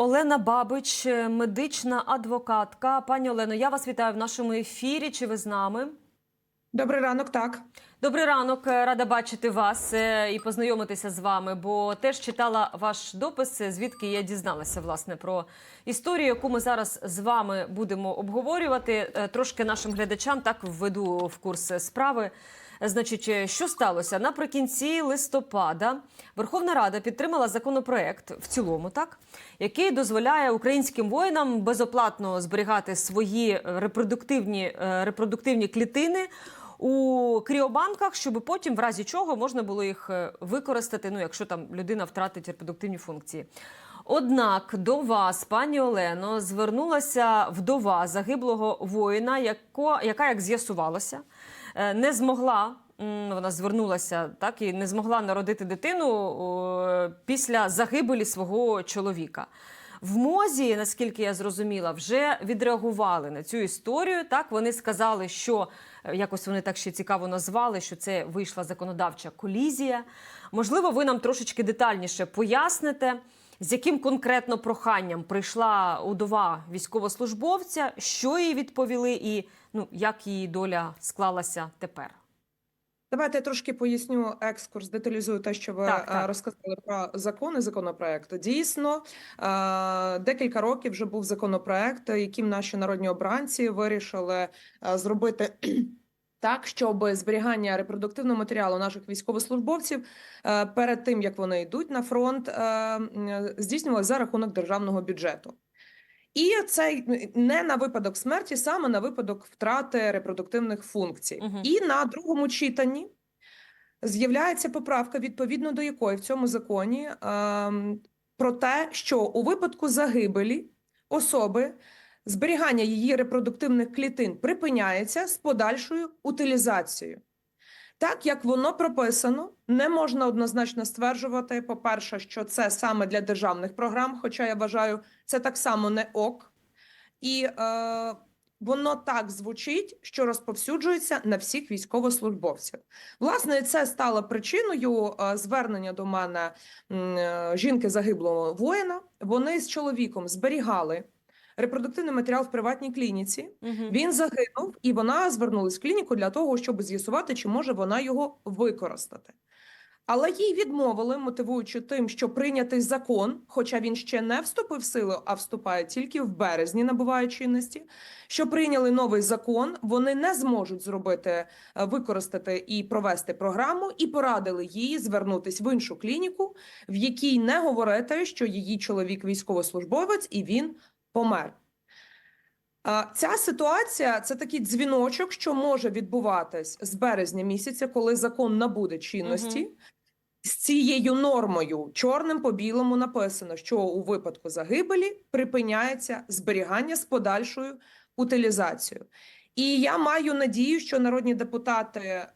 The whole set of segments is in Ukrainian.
Олена Бабич, медична адвокатка. Пані Олено, я вас вітаю в нашому ефірі. Чи ви з нами? Добрий ранок, так. Добрий ранок, рада бачити вас е, і познайомитися з вами, бо теж читала ваш допис, е, звідки я дізналася власне про історію, яку ми зараз з вами будемо обговорювати. Е, Трошки нашим глядачам так введу в курс справи. Значить, е, що сталося наприкінці листопада? Верховна Рада підтримала законопроект в цілому, так який дозволяє українським воїнам безоплатно зберігати свої репродуктивні, е, репродуктивні клітини у кріобанках, щоб потім, в разі чого, можна було їх е, використати, ну якщо там людина втратить репродуктивні функції. Однак до вас, пані Олено, звернулася вдова загиблого воїна, яко, яка, як з'ясувалося, не змогла. Вона звернулася так і не змогла народити дитину після загибелі свого чоловіка. В мозі, наскільки я зрозуміла, вже відреагували на цю історію. Так вони сказали, що е, якось вони так ще цікаво назвали, що це вийшла законодавча колізія. Можливо, ви нам трошечки детальніше поясните, з яким конкретно проханням прийшла удова військовослужбовця, що їй відповіли, і ну як її доля склалася тепер. Давайте я трошки поясню екскурс, деталізую те, що ви Так, е, так. розказали про закони законопроекту. Дійсно, е, декілька років вже був законопроект, яким наші народні обранці вирішили е, зробити. Так, щоб зберігання репродуктивного матеріалу наших військовослужбовців перед тим як вони йдуть на фронт, м, здійснювалося за рахунок державного бюджету. І це не на випадок смерті, саме на випадок втрати репродуктивних функцій. Мгм. І на другому читанні з'являється поправка, відповідно до якої в цьому законі ем, про те, що у випадку загибелі особи зберігання її репродуктивних клітин припиняється з подальшою утилізацією. Так як воно прописано, не можна однозначно стверджувати, по-перше, що це саме для державних програм, хоча я вважаю, це так само не ок. І е, воно так звучить, що розповсюджується на всіх військовослужбовців. Власне, це стало причиною е, звернення до мене е, жінки загиблого воїна. Вони з чоловіком зберігали репродуктивний матеріал в приватній клініці. Мгм. Він загинув, і вона звернулась в клініку для того, щоб з'ясувати, чи може вона його використати. Але їй відмовили, мотивуючи тим, що прийнятий закон, хоча він ще не вступив в силу, а вступає тільки в березні, набуває чинності. Що прийняли новий закон, вони не зможуть зробити, е, використати і провести програму, і порадили їй звернутись в іншу клініку, в якій не говорити, що її чоловік військовослужбовець і він помер. А, Ця ситуація це такий дзвіночок, що може відбуватись з березня місяця, коли закон набуде чинності. З цією нормою чорним по білому написано, що у випадку загибелі припиняється зберігання з подальшою утилізацією. І я маю надію, що народні депутати е,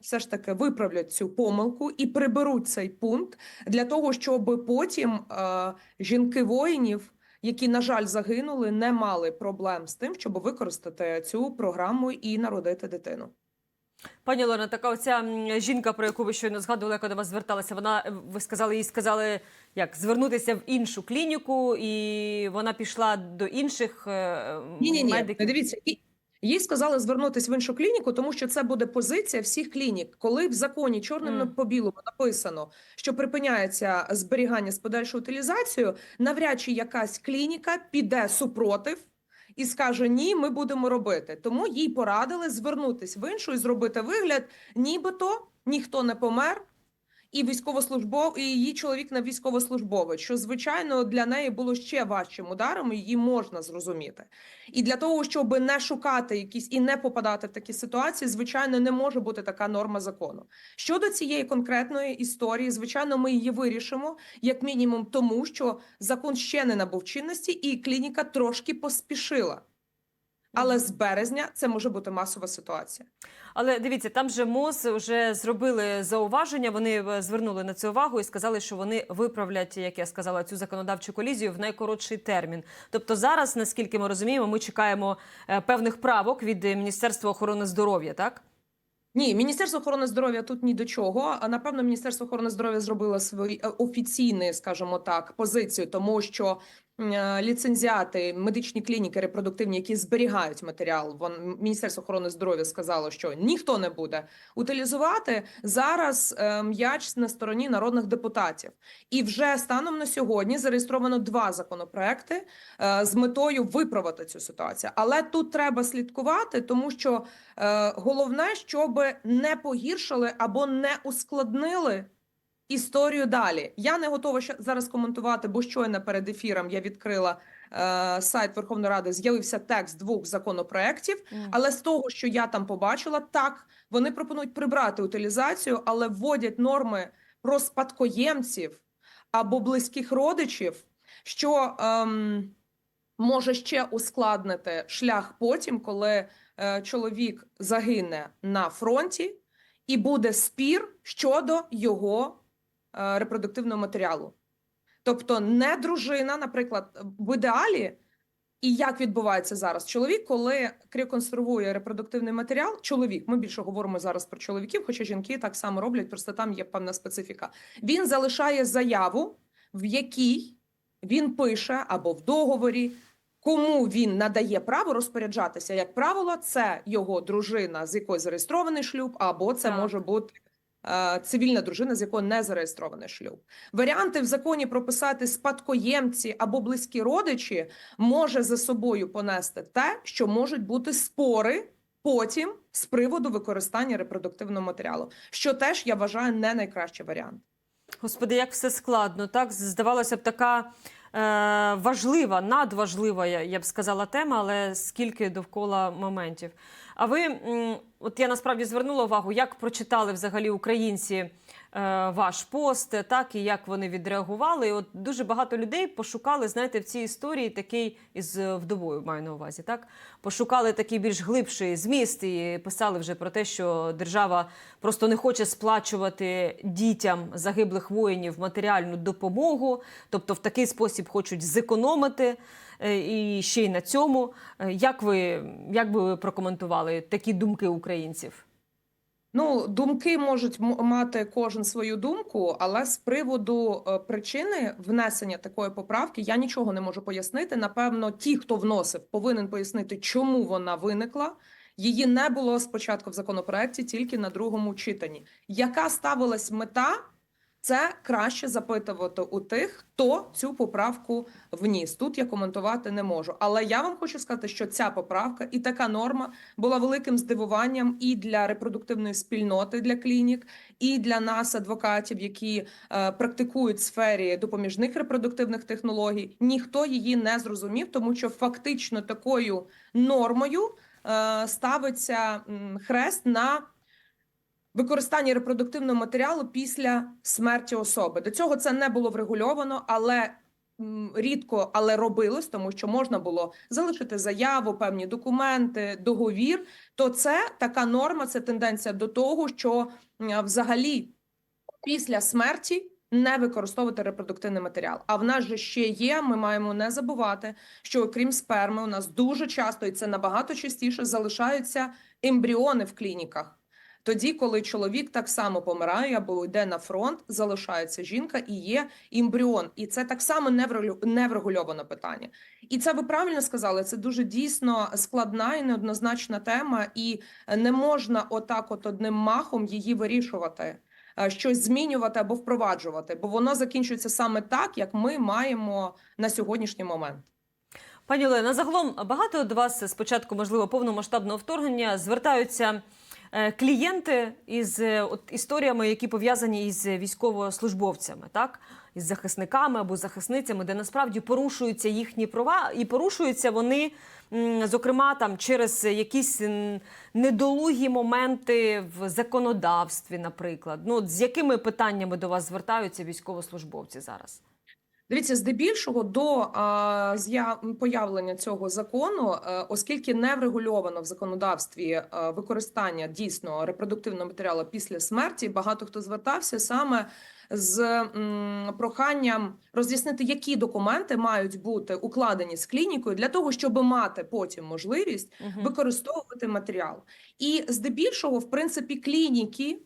все ж таки виправлять цю помилку і приберуть цей пункт для того, щоб потім е, жінки воїнів, які, на жаль, загинули, не мали проблем з тим, щоб використати цю програму і народити дитину. Пані Олена, така оця жінка, про яку ви щойно згадували, яка до вас зверталася, вона е, ви сказали, їй сказали, як звернутися в іншу клініку, і вона пішла до інших ні, Ні, ні, ні. Дивіться, їй сказали звернутися в іншу клініку, тому що це буде позиція всіх клінік. Коли в законі чорним на по білому написано, що припиняється зберігання з подальшою утилізацією, навряд чи якась клініка піде супротив. І скаже ні, ми будемо робити. Тому їй порадили звернутися в іншу і зробити вигляд, нібито ніхто не помер, і військовослужбов, і її чоловік на військовослужбовець, що звичайно для неї було ще важчим ударом, її можна зрозуміти. І для того, щоб не шукати якісь і не попадати в такі ситуації, звичайно, не може бути така норма закону. Щодо цієї конкретної історії, звичайно, ми її вирішимо як мінімум, тому що закон ще не набув чинності, і клініка трошки поспішила. Але з березня це може бути масова ситуація. Але дивіться, там же МОЗ вже зробили зауваження. Вони е, звернули на це увагу і сказали, що вони виправлять, як я сказала, цю законодавчу колізію в найкоротший термін. Тобто, зараз, наскільки ми розуміємо, ми чекаємо е, певних правок від Міністерства охорони здоров'я, так? Ні, Міністерство охорони здоров'я тут ні до чого. А напевно, Міністерство охорони здоров'я зробило свою е, офіційну, скажімо так, позицію, тому що ліцензіати, медичні клініки репродуктивні, які зберігають матеріал. Вон Міністерство охорони здоров'я сказало, що ніхто не буде утилізувати. Зараз е, м'яч на стороні народних депутатів, і вже станом на сьогодні зареєстровано два законопроекти е, з метою виправити цю ситуацію. Але тут треба слідкувати, тому що е, головне, щоб не погіршили або не ускладнили історію далі. Я не готова ще зараз коментувати, бо щойно перед ефіром я відкрила е, сайт Верховної Ради. З'явився текст двох законопроєктів. Але з того, що я там побачила, так вони пропонують прибрати утилізацію, але вводять норми про спадкоємців або близьких родичів, що ем, може ще ускладнити шлях потім, коли е, чоловік загине на фронті, і буде спір щодо його репродуктивного матеріалу. Тобто, не дружина, наприклад, в ідеалі. І як відбувається зараз? Чоловік, коли реконструює репродуктивний матеріал, чоловік, ми більше говоримо зараз про чоловіків, хоча жінки так само роблять, просто там є певна специфіка. Він залишає заяву, в якій він пише або в договорі, кому він надає право розпоряджатися. Як правило, це його дружина, з якою зареєстрований шлюб, або це Так. може бути е, цивільна дружина, з якою не зареєстрований шлюб. Варіанти в законі прописати спадкоємці або близькі родичі може за собою понести те, що можуть бути спори потім з приводу використання репродуктивного матеріалу, що теж я вважаю не найкращий варіант. Господи, як все складно. Так здавалося б, така е, важлива, надважлива, я б сказала, тема, але скільки довкола моментів. А ви, от я насправді звернула увагу, як прочитали взагалі українці е, ваш пост, так і як вони відреагували. І от дуже багато людей пошукали, знаєте, в цій історії такий із е, вдовою маю на увазі, так пошукали такий більш глибший зміст і писали вже про те, що держава просто не хоче сплачувати дітям загиблих воїнів матеріальну допомогу, тобто в такий спосіб хочуть зекономити. Е, І ще й на цьому. Е, Як ви як би ви прокоментували такі думки українців? Ну, думки можуть мати кожен свою думку, але з приводу е, причини внесення такої поправки я нічого не можу пояснити. Напевно, ті, хто вносив, повинен пояснити, чому вона виникла. Її не було спочатку в законопроекті, тільки на другому читанні. Яка ставилась мета? Це краще запитувати у тих, хто цю поправку вніс. Тут я коментувати не можу. Але я вам хочу сказати, що ця поправка і така норма була великим здивуванням і для репродуктивної спільноти для клінік, і для нас, адвокатів, які е, практикують в сфері допоміжних репродуктивних технологій. Ніхто її не зрозумів, тому що фактично такою нормою е, ставиться хрест на використання репродуктивного матеріалу після смерті особи. До цього це не було врегульовано, але рідко, але робилось, тому що можна було залишити заяву, певні документи, договір. То це така норма, це тенденція до того, що взагалі після смерті. Не використовувати репродуктивний матеріал. А в нас же ще є. Ми маємо не забувати, що окрім сперми, у нас дуже часто і це набагато частіше залишаються ембріони в клініках. Тоді, коли чоловік так само помирає або йде на фронт, залишається жінка і є ембріон. І це так само не врегулю- не врегульоване питання. І це ви правильно сказали. Це дуже дійсно складна і неоднозначна тема, і не можна отак, от одним махом її вирішувати, е, щось змінювати або впроваджувати, бо воно закінчується саме так, як ми маємо на сьогоднішній момент. Пані Олена, загалом багато до вас з початку, можливо, повномасштабного вторгнення звертаються клієнти із е, от, історіями, які пов'язані із військовослужбовцями, так? із захисниками або захисницями, де насправді порушуються їхні права, і порушуються вони, зокрема, там через якісь недолугі моменти в законодавстві, наприклад. Ну, з якими питаннями до вас звертаються військовослужбовці зараз? Дивіться, здебільшого до а, появлення цього закону, е, оскільки не врегульовано в законодавстві е, використання дійсно репродуктивного матеріалу після смерті, багато хто звертався саме з м, проханням роз'яснити, які документи мають бути укладені з клінікою для того, щоб мати потім можливість Мгм. використовувати матеріал. І здебільшого, в принципі, клініки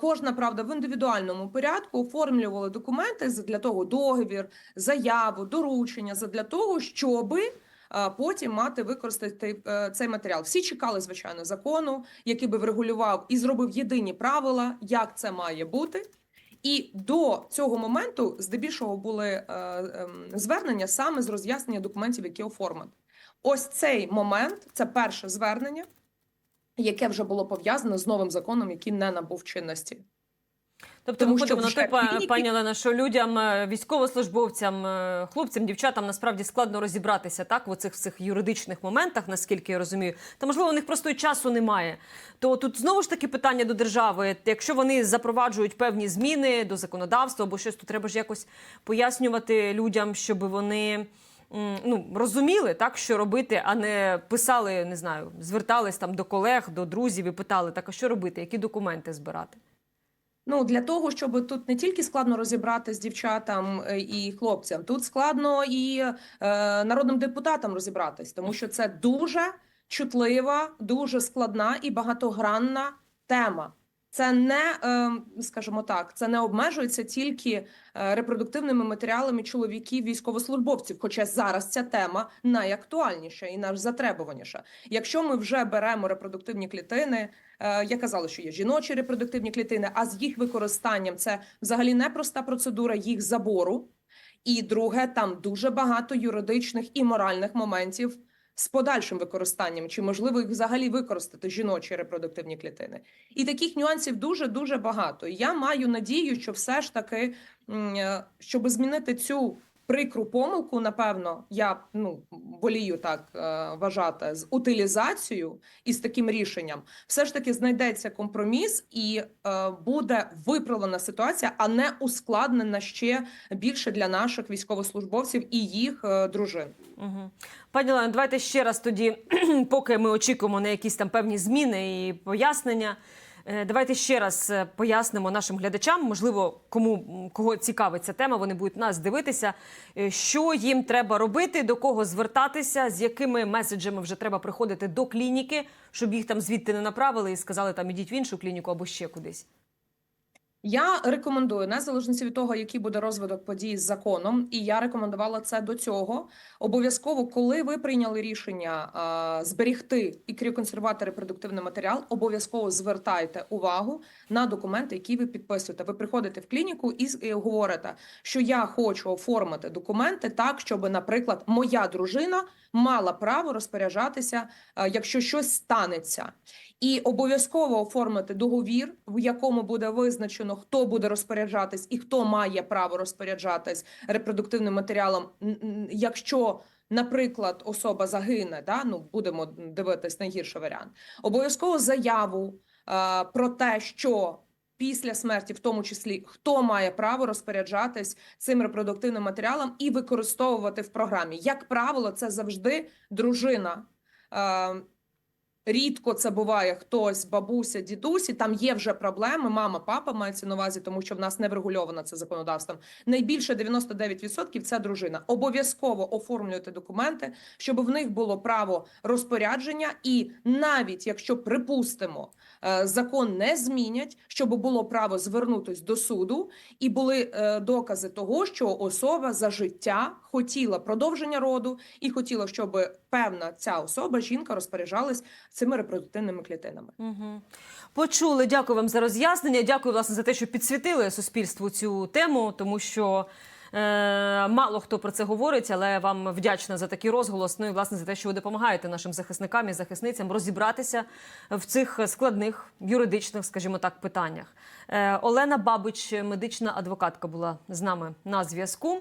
Кожна правда в індивідуальному порядку оформлювали документи для того договір, заяву, доручення для того, щоби е, потім мати використати е, цей матеріал. Всі чекали, звичайно, закону, який би врегулював і зробив єдині правила, як це має бути. І до цього моменту, здебільшого, були е, ем, звернення саме з роз'яснення документів, які оформлені. Ось цей момент це перше звернення, яке вже було пов'язане з новим законом, який не набув чинності. Тобто Тому виходимо на те, клініки- пані Олена, що людям, е, військовослужбовцям, е, хлопцям, дівчатам насправді складно розібратися так в оцих всіх юридичних моментах, наскільки я розумію. Та можливо, у них просто часу немає. То тут знову ж таки питання до держави. Якщо вони запроваджують певні зміни до законодавства або щось, то треба ж якось пояснювати людям, щоб вони. Ну, розуміли так, що робити, а не писали, не знаю, звертались там до колег, до друзів і питали, так а що робити, які документи збирати? Ну для того, щоб тут не тільки складно розібрати з дівчатам е, і хлопцям, тут складно і е, народним депутатам розібратись, тому що це дуже чутлива, дуже складна і багатогранна тема. Це не, е, скажімо так, це не обмежується тільки е, репродуктивними матеріалами чоловіків військовослужбовців. Хоча зараз ця тема найактуальніша і найзатребуваніша. Якщо ми вже беремо репродуктивні клітини, е, я казала, що є жіночі репродуктивні клітини, а з їх використанням це взагалі непроста процедура їх забору. І друге, там дуже багато юридичних і моральних моментів з подальшим використанням, чи можливо їх взагалі використати жіночі репродуктивні клітини. І таких нюансів дуже дуже багато. Я маю надію, що все ж таки, е, щоб змінити цю прикру помилку, напевно, я ну волію так е, вважати з утилізацією і з таким рішенням, все ж таки знайдеться компроміс і е, буде виправлена ситуація, а не ускладнена ще більше для наших військовослужбовців і їх е, дружин. Угу. Пані Олено, давайте ще раз тоді, поки ми очікуємо на якісь там певні зміни і пояснення. Е, Давайте ще раз е, пояснимо нашим глядачам, можливо, кому кого цікавить ця тема, вони будуть нас дивитися, е, що їм треба робити, до кого звертатися, з якими меседжами вже треба приходити до клініки, щоб їх там звідти не направили і сказали там ідіть в іншу клініку або ще кудись. Я рекомендую, незалежно від того, який буде розвиток подій з законом, і я рекомендувала це до цього. Обов'язково, коли ви прийняли рішення а, зберігти і кріоконсервувати репродуктивний матеріал, обов'язково звертайте увагу на документи, які ви підписуєте. Ви приходите в клініку і, і говорите, що я хочу оформити документи так, щоб, наприклад, моя дружина мала право розпоряджатися, а, якщо щось станеться. І обов'язково оформити договір, в якому буде визначено, хто буде розпоряджатись і хто має право розпоряджатись репродуктивним матеріалом, якщо. Наприклад, особа загине, да ну будемо дивитись найгірший варіант. Обов'язково заяву е, про те, що після смерті, в тому числі, хто має право розпоряджатись цим репродуктивним матеріалом і використовувати в програмі. Як правило, це завжди дружина. Е, Рідко це буває хтось, бабуся, дідусі. Там є вже проблеми. Мама, папа мається на увазі, тому що в нас не врегульовано це законодавством. Найбільше 99% – це дружина. Обов'язково оформлюйте документи, щоб в них було право розпорядження, і навіть якщо припустимо, закон не змінять, щоб було право звернутись до суду, і були е, докази того, що особа за життя хотіла продовження роду і хотіла, щоб певна ця особа, жінка, розпоряджалась цими репродуктивними клітинами. Угу. Почули. Дякую вам за роз'яснення. Дякую, власне, за те, що підсвітили суспільству цю тему, тому що. Е, мало хто про це говорить, але вам вдячна за такий розголос. Ну і власне за те, що ви допомагаєте нашим захисникам і захисницям розібратися в цих складних юридичних, скажімо так, питаннях. Е, Олена Бабич, медична адвокатка, була з нами на зв'язку.